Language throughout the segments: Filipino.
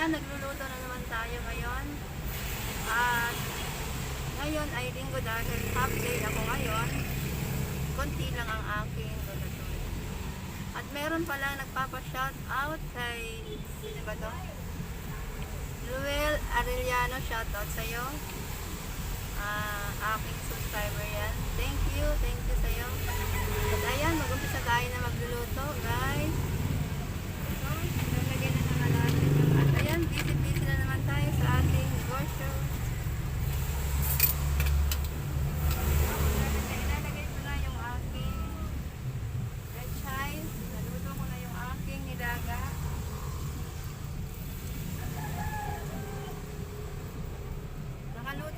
Ayan, nagluluto na naman tayo ngayon. At ngayon ay linggo dahil half day ako ngayon. Konti lang ang aking luluto. At meron palang nagpapa-shout out kay, sino ba to? Ruel Arellano, shout out sa'yo. Ah, aking subscriber yan. Thank you, thank you sa'yo. At ayan, mag-umpisa tayo na magluluto, guys. So, lalagyan na naman natin yung, at ayan, busy-busy na naman tayo sa ating negosyo. So, ilalagay ko na yung aking red chives. Naluto ko na yung aking nilaga.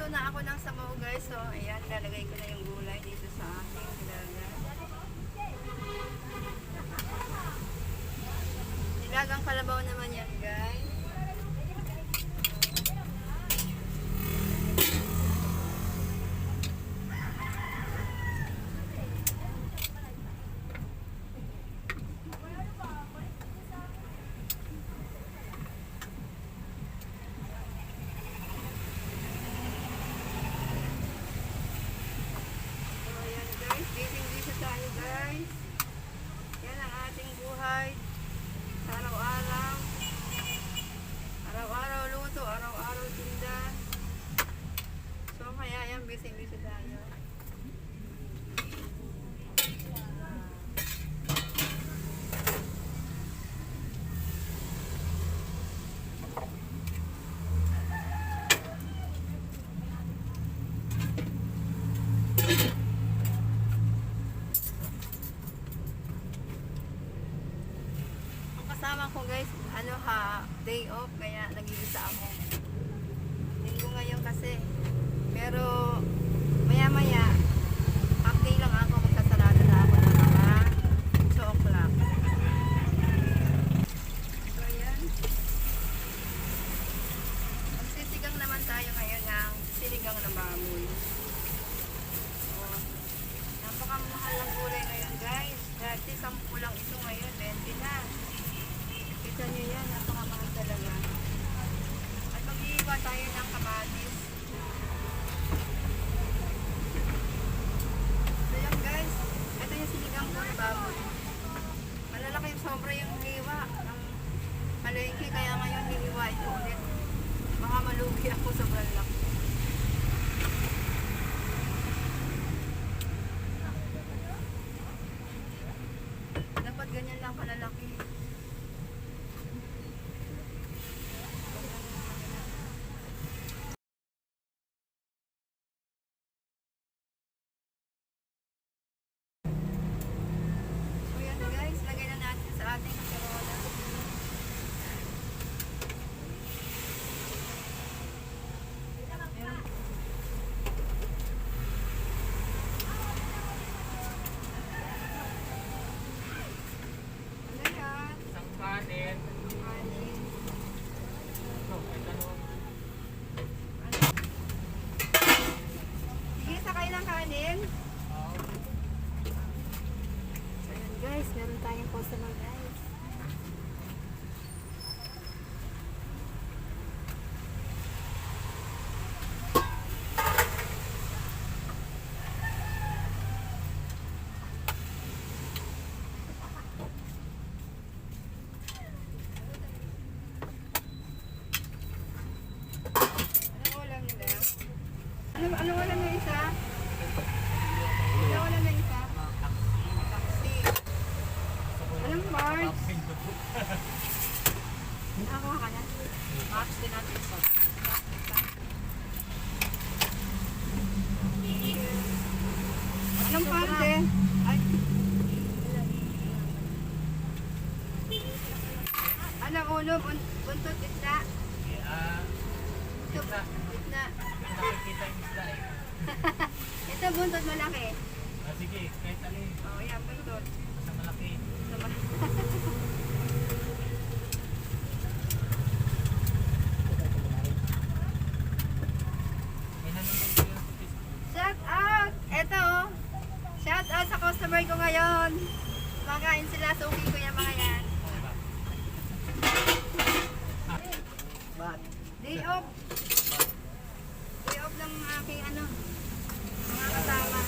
Nakaluto na ako ng sabaw guys. So, ayan, lalagay ko na yung gulay dito sa aking nilaga. Nilagang kalabaw naman yan guys. So, ayan guys, dating dito tayo guys. Yan ang ating buhay sa araw-araw. Araw-araw luto, araw-araw tinda. So, kaya yan, busy-busy tayo. Ang kasama ko guys, ano ha, day off, kaya nag-iisa ako. Linggo ngayon kasi. Pero, maya-maya, half day lang ako, magsasarado na ako ng mga 2 o'clock. So, ayan. Magsisigang naman tayo ngayon ng sinigang na baboy. So, napakamahal ng gulay ngayon guys. Dati 10 lang ito ngayon, 20 na. Kita nyo yan, napakamahal talaga. At mag-iiwa tayo ng kamatis. So yan guys, ito yung sinigang ko na baboy. Malalaki yung sobra yung hiwa ng palengke, kaya ngayon hiwa ito ulit. Baka malugi ako sobrang laki. Dapat ganyan lang kalalaki. So yan guys, lagay na natin sa ating kasarola. Meron- Ano yan? Isang kanin. Kanin. Ito, may dalawang. Ano? Sige, sakay ng kanin. Oh, So yun guys, meron tayong customer guys. Ano, ano ulam yung isa? Ano ulam yung isa? Taxi. Anong March? Nakakuha ka na? March din natin sa. Anong parte? Ay. Anong ulo? Bun- Buntot isda? Ah, Ito, Isda. isda. nakikita yung isda eh. Ito buntot malaki. Ah, sige, kahit alin. Oh, yan, buntot. Ayan sila, suki ko yung mga yan. Day off. Day off ng aking ano, mga kasama.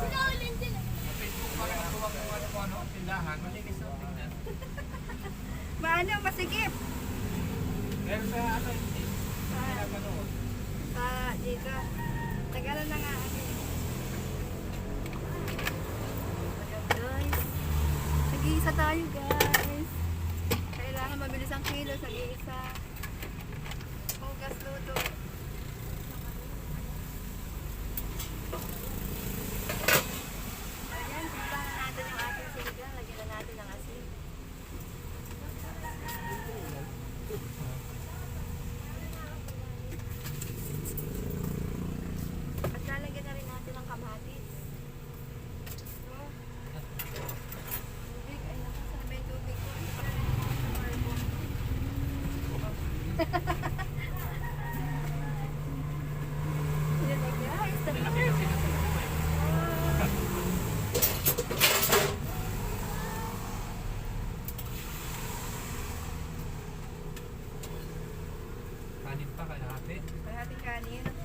Sila ulin sila. Sa Facebook, parang natuwag kung ano kung ano ang tindahan, malinis ang tingnan. Maano, masigip. Meron sa eh. ah, ano, hindi. Ah, sa dito. Tagalan na nga. Nag-iisa tayo guys. Kailangan mabilis ang kilos. Nag-iisa. Hugas luto. kanin pa kalahati. Kalahati kanin.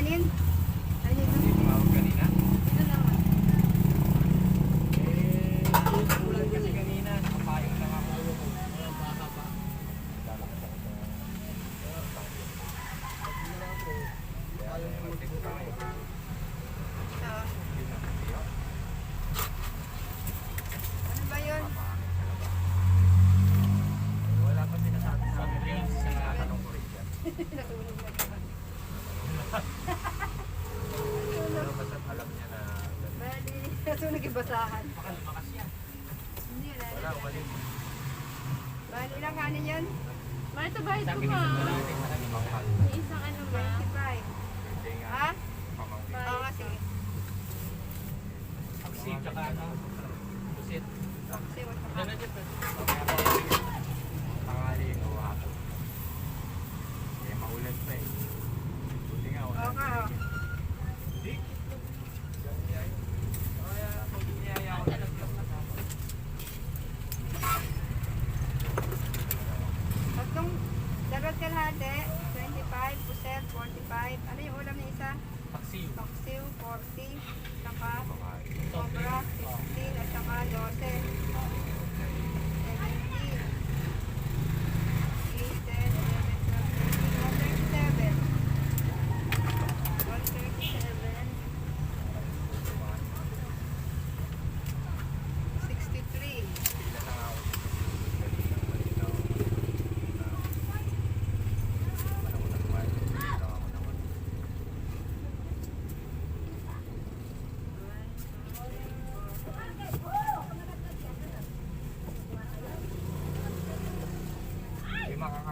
赶紧，赶。Busit. Busit.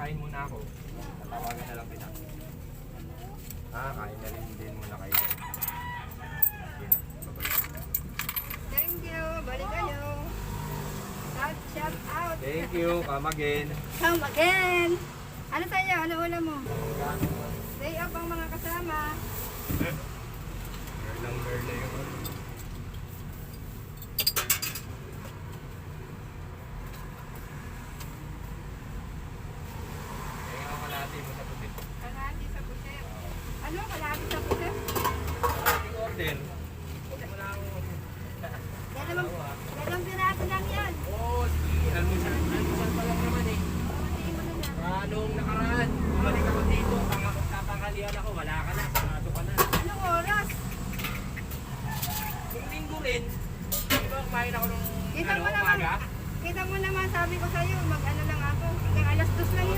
kakain muna ako. Tatawagan na lang kita. Ah, kain na rin din muna kayo. Thank you, balik kayo. Shout, shout out. Thank you, come again. Come again. Ano tayo? Ano ulam mo? Day off ang mga kasama. Girl lang girl na.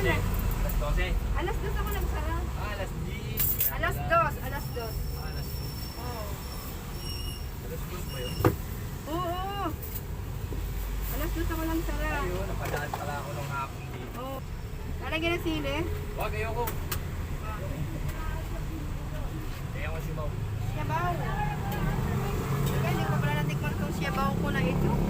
12. Alas 12? Eh. Alas 2 ako nagsara. Ah, alas 10. Alas 2, alas 2. Alas 2. Oo. Alas 2 ba yun? Oo. Alas 2 ako nagsara. Ayun, napadaan pala ako nung hapon dito. Oo. Lalagyan ng sili? Huwag, ayoko. Ah. Kaya ko sibaw. Sibaw? Kaya hindi ko pala natikman kung sibaw ko na ito.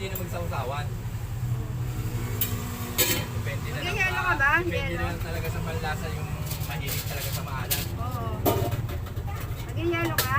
Hindi na magsawsawan. Depende na lang Mag-yelo ka ba? Depende Yelo? na lang talaga sa panlasa yung mahilig talaga sa maalat. Oo. Mag-yelo ka?